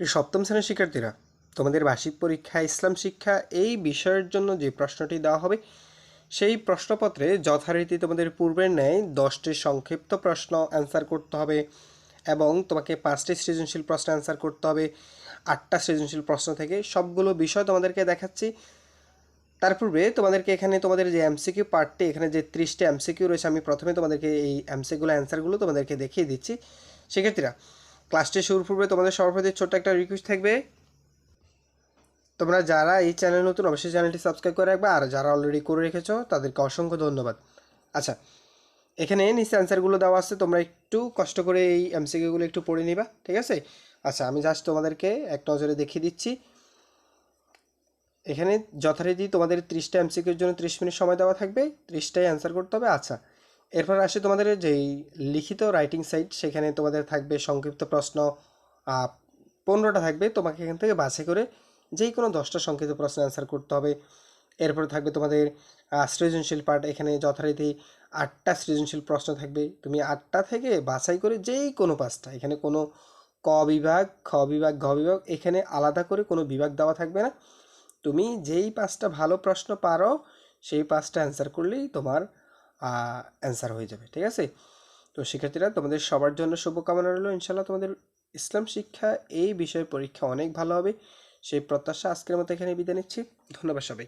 সপ্তম শ্রেণির শিক্ষার্থীরা, তোমাদের বার্ষিক পরীক্ষা, ইসলাম শিক্ষা, এই বিষয়ের জন্য যে প্রশ্নটি দেওয়া হবে, সেই প্রশ্নপত্রে যথারীতি তোমাদের পূর্বের ন্যায় দশটি সংক্ষিপ্ত প্রশ্ন অ্যান্সার করতে হবে এবং তোমাকে পাঁচটি সৃজনশীল প্রশ্ন অ্যান্সার করতে হবে। আটটা সৃজনশীল প্রশ্ন থেকে সবগুলো বিষয় তোমাদেরকে দেখাচ্ছি। তার পূর্বে তোমাদেরকে এখানে তোমাদের যে এমসিকিউ পার্টটি এখানে যে ত্রিশটি এমসিকিউ রয়েছে, আমি প্রথমে তোমাদেরকে এই এমসিকিউগুলো অ্যান্সারগুলো তোমাদেরকে দেখিয়ে দিচ্ছি। শিক্ষার্থীরা ক্লাসটি শুরুর পূর্বে তোমাদের সবার প্রতি ছোট্ট একটা রিকোয়েস্ট থাকবে। তোমরা যারা এই চ্যানেল নতুন, অবশ্যই চ্যানেলটি সাবস্ক্রাইব করে রাখবে। আর যারা অলরেডি করে রেখেছো, তাদেরকে অসংখ্য ধন্যবাদ। আচ্ছা এখানে নিচে অ্যান্সারগুলো দেওয়া আছে। তোমরা একটু কষ্ট করে এই এমসিকিউগুলো একটু পড়ে নিবা, ঠিক আছে? আচ্ছা আমি জাস্ট তোমাদেরকে এক নজরে দেখিয়ে দিচ্ছি। এখানে যথারীতি তোমাদের ত্রিশটা এমসিকিউর জন্য ত্রিশ মিনিট সময় দেওয়া থাকবে। ত্রিশটাই অ্যান্সার করতে হবে। আচ্ছা এরপর আসে তোমাদের যেই লিখিত রাইটিং সাইট সেখানে তোমাদের থাকবে সংক্ষিপ্ত প্রশ্ন পনেরোটা থাকবে। তোমাকে এখান থেকে বাছাই করে যেই কোনো দশটা সংক্ষিপ্ত প্রশ্ন অ্যান্সার করতে হবে। এরপর থাকবে তোমাদের সৃজনশীল পার্ট এখানে যথারীতি আটটা সৃজনশীল প্রশ্ন থাকবে। তুমি আটটা থেকে বাছাই করে যেই কোনো পাঁচটা, এখানে কোনো ক বিভাগ, খ বিভাগ, ঘ বিভাগ, এখানে আলাদা করে কোনো বিভাগ দেওয়া থাকবে না। তুমি যেই পাঁচটা ভালো প্রশ্ন পারো, সেই পাঁচটা অ্যান্সার করলেই তোমার অ্যান্সার হয়ে যাবে, ঠিক আছে? তো শিক্ষার্থীরা, তোমাদের সবার জন্য শুভকামনা রইল। ইনশাল্লাহ তোমাদের ইসলাম শিক্ষা এই বিষয়ে পরীক্ষা অনেক ভালো হবে। সেই প্রত্যাশা আজকের মতো এখানে বিদায় নিচ্ছি। ধন্যবাদ সবাই